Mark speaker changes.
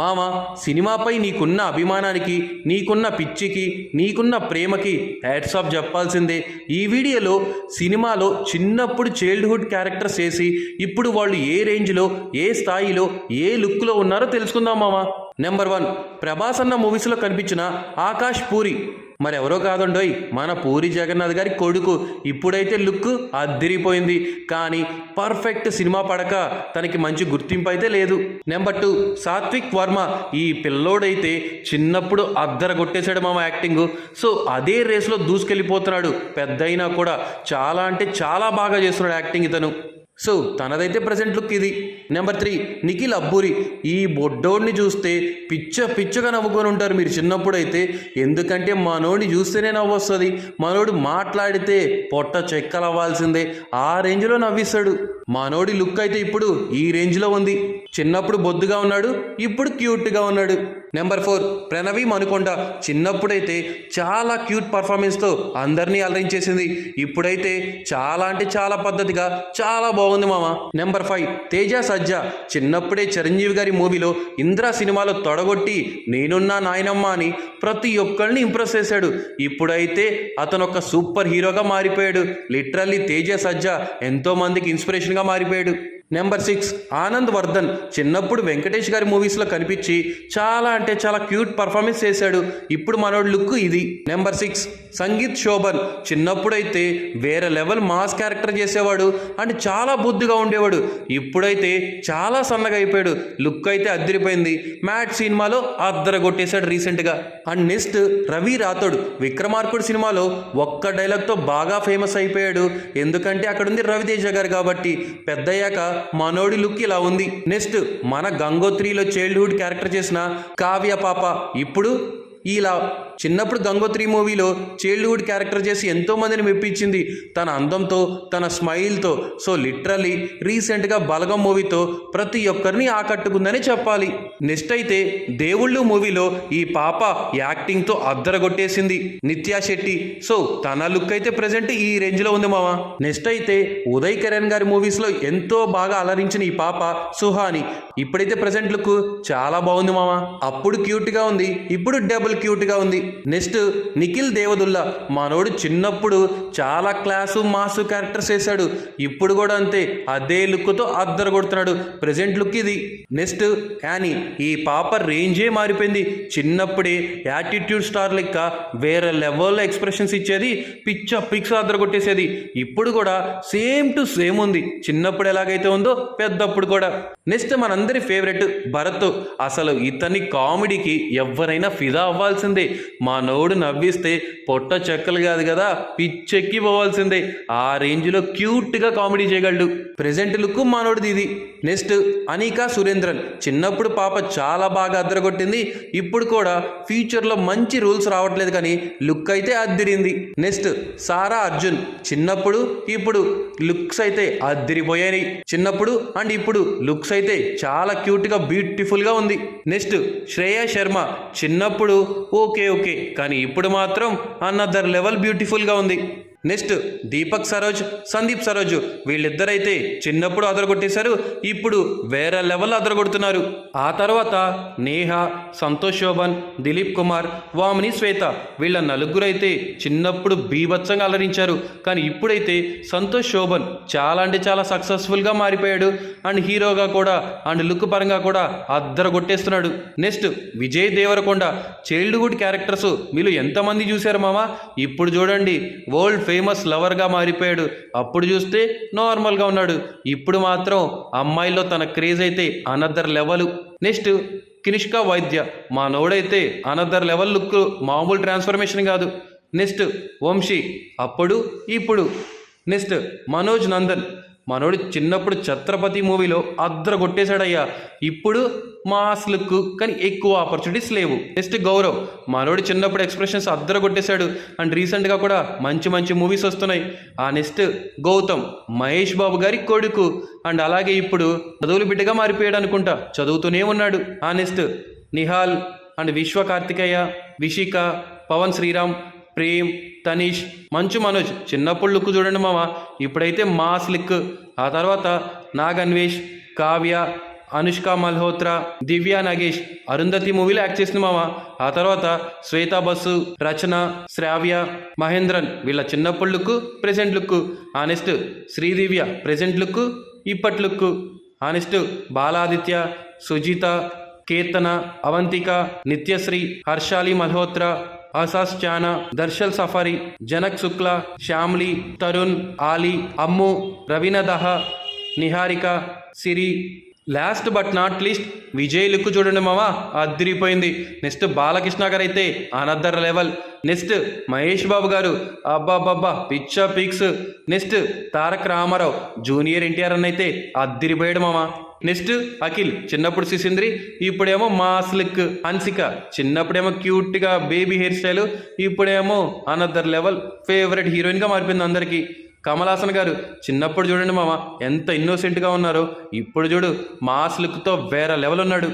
Speaker 1: మామ సినిమాపై నీకున్న అభిమానానికి నీకున్న పిచ్చికి నీకున్న ప్రేమకి హ్యాట్స్ ఆఫ్ చెప్పాల్సిందే. ఈ వీడియోలో సినిమాలో చిన్నప్పుడు చైల్డ్హుడ్ క్యారెక్టర్స్ వేసి ఇప్పుడు వాళ్ళు ఏ రేంజ్లో ఏ స్థాయిలో ఏ లుక్లో ఉన్నారో తెలుసుకుందాం మామ. నెంబర్ వన్ ప్రభాస్ అన్న మూవీస్లో కనిపించిన ఆకాష్ పూరి. మరెవరో కాదండోయ్ మన పూరి జగన్నాథ్ గారి కొడుకు. ఇప్పుడైతే లుక్ అద్దిరిపోయింది. కానీ పర్ఫెక్ట్ సినిమా పడక తనకి మంచి గుర్తింపు అయితే లేదు. Number two Satvik Varma. ఈ పిల్లోడైతే చిన్నప్పుడు అద్దర కొట్టేశాడు మామ యాక్టింగ్. సో అదే రేస్లో దూసుకెళ్ళిపోతున్నాడు. పెద్దయినా కూడా చాలా అంటే చాలా బాగా చేస్తున్నాడు యాక్టింగ్ ఇతను. సో తనదైతే ప్రజెంట్ లుక్ ఇది. Number three Nikhil Abburi. ఈ బొడ్డోడిని చూస్తే పిచ్చ పిచ్చగా నవ్వుకొని ఉంటారు మీరు చిన్నప్పుడు అయితే ఎందుకంటే మనోడిని చూస్తేనే నవ్వు వస్తుంది మనోడు మాట్లాడితే పొట్ట చెక్కలు అవ్వాల్సిందే ఆ రేంజ్లో నవ్విస్తాడు. మనోడి లుక్ అయితే ఇప్పుడు ఈ రేంజ్లో ఉంది. చిన్నప్పుడు బొద్దుగా ఉన్నాడు ఇప్పుడు క్యూట్గా ఉన్నాడు. నెంబర్ ఫోర్ ప్రణవి మనుకొండ చిన్నప్పుడైతే చాలా క్యూట్ పర్ఫార్మెన్స్తో అందరినీ అలరించేసింది. ఇప్పుడైతే చాలా అంటే చాలా పద్ధతిగా చాలా బాగుంది మామ. నెంబర్ ఫైవ్ తేజ సజ్జ చిన్నప్పుడే చిరంజీవి గారి మూవీలో ఇంద్ర సినిమాలో తొడగొట్టి నేనున్నా నాయనమ్మ అని ప్రతి ఒక్కరిని ఇంప్రెస్ చేశాడు. ఇప్పుడైతే అతను ఒక సూపర్ హీరోగా మారిపోయాడు. లిటరల్లీ తేజ సజ్జ ఎంతో మందికి ఇన్స్పిరేషన్గా మారిపోయాడు. Number six Anand Vardhan. చిన్నప్పుడు వెంకటేష్ గారి మూవీస్లో కనిపించి చాలా అంటే చాలా క్యూట్ పర్ఫార్మెన్స్ చేశాడు. ఇప్పుడు మనోడు లుక్ ఇది. Number six Sangeet Shobhan. చిన్నప్పుడైతే వేరే లెవెల్ మాస్ క్యారెక్టర్ చేసేవాడు అండ్ చాలా బుద్ధిగా ఉండేవాడు. ఇప్పుడైతే చాలా సన్నగా అయిపోయాడు. లుక్ అయితే అద్దరిపోయింది. మ్యాట్ సినిమాలో అద్దర కొట్టేశాడు రీసెంట్గా అండ్ నెక్స్ట్ రవి రాథోడ్. విక్రమార్కుడు సినిమాలో ఒక్క డైలాగ్తో బాగా ఫేమస్ అయిపోయాడు. ఎందుకంటే అక్కడ ఉంది రవితేజ గారు కాబట్టి. పెద్దయ్యాక మనోడి లుక్ ఇలా ఉంది. నెక్స్ట్ మన గంగోత్రిలో చైల్డ్హుడ్ క్యారెక్టర్ చేసిన కావ్య పాప. ఇప్పుడు ఇలా చిన్నప్పుడు గంగోత్రి మూవీలో చైల్డ్హుడ్ క్యారెక్టర్ చేసి ఎంతో మందిని మెప్పించింది. తన అందంతో తన స్మైల్తో సో లిటరలీ రీసెంట్గా బలగం మూవీతో ప్రతి ఒక్కరిని ఆకట్టుకుందని చెప్పాలి. నెక్స్ట్ అయితే దేవుళ్ళు మూవీలో ఈ పాప యాక్టింగ్తో అద్దరగొట్టేసింది. నిత్యా శెట్టి. సో తన లుక్ అయితే ప్రజెంట్ ఈ రేంజ్లో ఉంది మామ నెక్స్ట్ అయితే ఉదయ్ కిరణ్ గారి మూవీస్లో ఎంతో బాగా అలరించిన ఈ పాప సుహాని. ఇప్పుడైతే ప్రజెంట్ లుక్ చాలా బాగుంది మామ అప్పుడు క్యూట్గా ఉంది. ఇప్పుడు డబుల్ క్యూట్గా ఉంది. నెక్స్ట్ నిఖిల్ దేవదుల్లా మనోడు చిన్నప్పుడు చాలా క్లాసు మాసు క్యారెక్టర్స్ వేశాడు. ఇప్పుడు కూడా అంతే అదే లుక్తో అద్దరు కొడుతున్నాడు. ప్రజెంట్ లుక్ ఇది. నెక్స్ట్ యానీ ఈ పాప రేంజే మారిపోయింది. చిన్నప్పుడే యాటిట్యూడ్ స్టార్ లెక్క వేరే లెవెల్లో ఎక్స్ప్రెషన్స్ ఇచ్చేది పిచ్చ పిక్స్ అద్దరు కొట్టేసేది. ఇప్పుడు కూడా సేమ్ టు సేమ్ ఉంది. చిన్నప్పుడు ఎలాగైతే ఉందో పెద్దప్పుడు కూడా. నెక్స్ట్ మనందరి ఫేవరెట్ భరత్. అసలు ఇతని కామెడీకి ఎవరైనా ఫిదా అవ్వాలి మా నోడు నవ్విస్తే పొట్ట చెక్కలు కాదు కదా పిచ్చెక్కి పోవాల్సిందే. ఆ రేంజ్లో క్యూట్గా కామెడీ చేయగలడు. ప్రెజెంట్ లుక్ మానోడిది ఇది. నెక్స్ట్ అనికా సురేంద్రన్. చిన్నప్పుడు పాప చాలా బాగా అద్దరగొట్టింది. ఇప్పుడు కూడా ఫ్యూచర్లో మంచి రూల్స్ రావట్లేదు కానీ లుక్ అయితే అద్దిరింది. నెక్స్ట్ సారా అర్జున్. చిన్నప్పుడు ఇప్పుడు లుక్స్ అయితే అద్దిరిపోయాయి. చిన్నప్పుడు అండ్ ఇప్పుడు లుక్స్ అయితే చాలా క్యూట్గా బ్యూటిఫుల్గా ఉంది. నెక్స్ట్ శ్రేయ శర్మ. చిన్నప్పుడు ఓకే ఓకే. కానీ ఇప్పుడు మాత్రం అన్నదర్ లెవెల్ బ్యూటిఫుల్గా ఉంది. నెక్స్ట్ దీపక్ సరోజ్ సందీప్ సరోజ్ వీళ్ళిద్దరైతే చిన్నప్పుడు అదరగొట్టేశారు ఇప్పుడు వేరే లెవెల్ అదరగొడుతున్నారు. ఆ తర్వాత నేహ సంతోష్ శోభన్ దిలీప్ కుమార్ వామిని శ్వేత వీళ్ళ నలుగురైతే చిన్నప్పుడు బీభత్సంగా అలరించారు. కానీ ఇప్పుడైతే సంతోష్ శోభన్ చాలా అంటే చాలా సక్సెస్ఫుల్గా మారిపోయాడు. అండ్ హీరోగా కూడా అండ్ లుక్ పరంగా కూడా అద్దరగొట్టేస్తున్నాడు next Vijay Deverakonda childhood characters మీరు ఎంతమంది చూశారు మామ? ఇప్పుడు చూడండి వరల్డ్ ఫేమస్ లవర్గా మారిపోయాడు. అప్పుడు చూస్తే నార్మల్గా ఉన్నాడు. ఇప్పుడు మాత్రం అమ్మాయిలో తన క్రేజ్ అయితే another level next Kinishka Vaidya మా నోడైతే అనదర్ లెవెల్ లుక్ మామూలు ట్రాన్స్ఫర్మేషన్ కాదు. నెక్స్ట్ వంశీ అప్పుడు ఇప్పుడు. నెక్స్ట్ మనోజ్ నందన్ మనోడు చిన్నప్పుడు ఛత్రపతి మూవీలో అద్దర కొట్టేశాడయ్యా. ఇప్పుడు మాస్ లుక్ కానీ ఎక్కువ ఆపర్చునిటీస్ లేవు. నెక్స్ట్ గౌరవ్ మనోడు చిన్నప్పుడు ఎక్స్ప్రెషన్స్ అద్దర కొట్టేశాడు అండ్ రీసెంట్గా కూడా మంచి మంచి మూవీస్ వస్తున్నాయి. ఆ నెక్స్ట్ గౌతమ్ మహేష్ బాబు గారి కొడుకు. అండ్ అలాగే ఇప్పుడు చదువులు బిడ్డగా మారిపోయాడు అనుకుంటా. చదువుతూనే ఉన్నాడు. ఆ నెక్స్ట్ నిహాల్ అండ్ విశ్వ కార్తికేయ విషిక పవన్ శ్రీరామ్ ప్రేమ్ తనీష్ మంచు మనోజ్. చిన్నప్పుడు లుక్ చూడండి మామ. ఇప్పుడైతే మాస్ లిక్. ఆ తర్వాత నాగన్వేష్ కావ్య అనుష్క మల్హోత్రా దివ్య నగేష్ అరుంధతి మూవీలో యాక్ట్ చేసిన మామ. ఆ తర్వాత శ్వేతా బస్సు రచన శ్రావ్య మహేంద్రన్ వీళ్ళ చిన్నప్పుడు look present look. Honest Sridivya present look ఇప్పటి look. Honest Baladitya Sujitha Keerthana Avantika Nithyashree Harshaali Malhotra Ahsaas Channa Darsheel Safary Janak Shukla Shamili Tarun Ali Ammu Raveena Daha Niharika Siri last but not least Vijay look చూడండి మావా అదిరిపోయింది. Next Balakrishna garu అయితే another level next Mahesh Babu garu అబ్బాబ్బా పిచ్చా pics. Next Taraka Ramarao junior NTR అని అయితే అద్దిరిపోయాడు మామ. Next Akhil చిన్నప్పుడు సిసింద్రి ఇప్పుడేమో మాస్ లుక్. హన్సిక చిన్నప్పుడేమో క్యూట్గా బేబీ హెయిర్ స్టైల్ ఇప్పుడేమో అనదర్ లెవెల్ ఫేవరెట్ హీరోయిన్గా మారిపోయింది అందరికీ. కమలాసన్ గారు చిన్నప్పుడు చూడండి మామ ఎంత ఇన్నోసెంట్గా ఉన్నారో. ఇప్పుడు చూడు మాస్ లుక్తో వేరే లెవెల్ ఉన్నాడు.